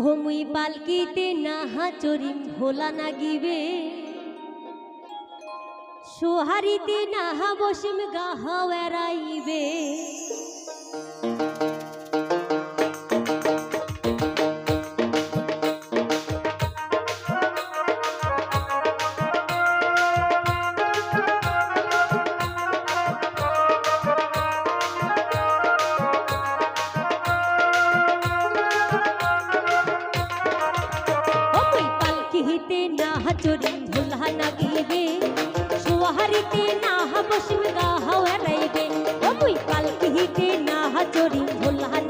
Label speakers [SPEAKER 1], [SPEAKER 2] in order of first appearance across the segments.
[SPEAKER 1] হোমুই পালকিতে নাহা চরিম ভোলা নাগিবে। সোহারিতে নাহা বসিম গাহা এরাইবে বাহিতে না হাচরি ভুলহা নাগিবে সোহারিতে না হাবসুল গাহাও রাইবে অমুই পালকিহিতে না হাচরি ভুলহা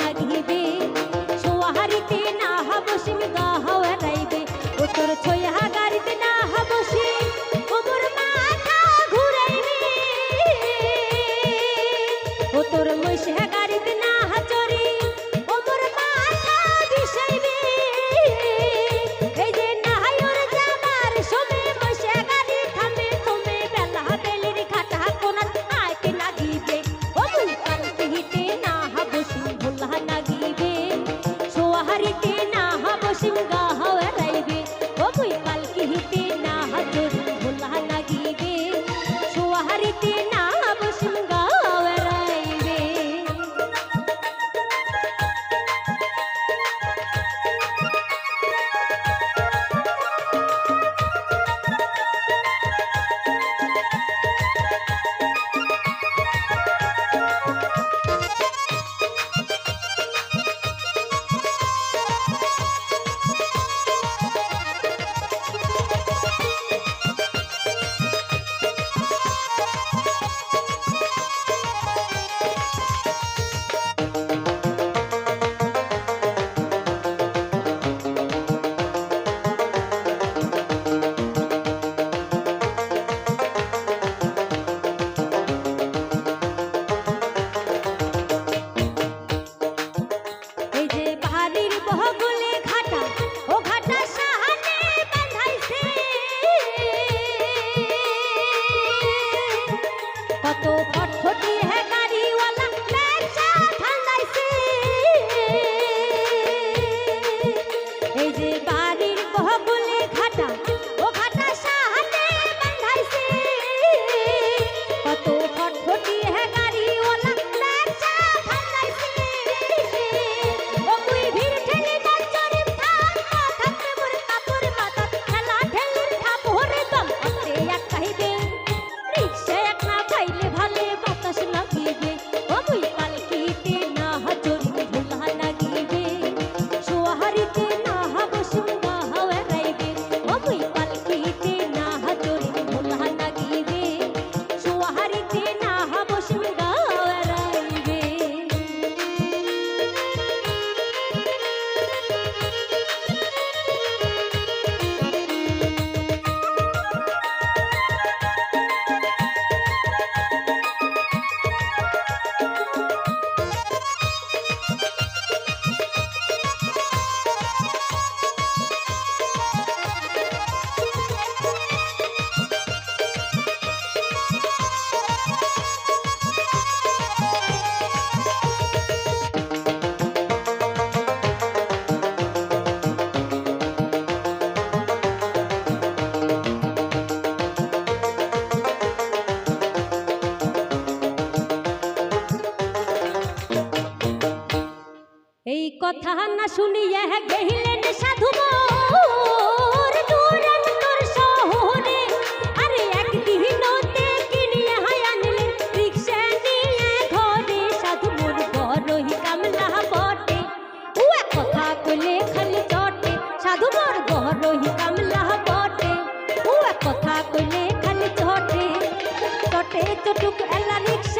[SPEAKER 1] কথা না শুনিয়া গেহিলেন সাধু মোর। দূরান্তর শহরে আরে একদিন নতে কিনিয়া আনলেন, রিক্সা নিয়ে ঘরে। সাধু মোর বড়ই কামলা বটে, ও কথা কইলে খালি চটে। সাধু মোর বড়ই কামলা বটে, ও কথা কইলে খালি চটে। চটে চটুক এলা রিক্সা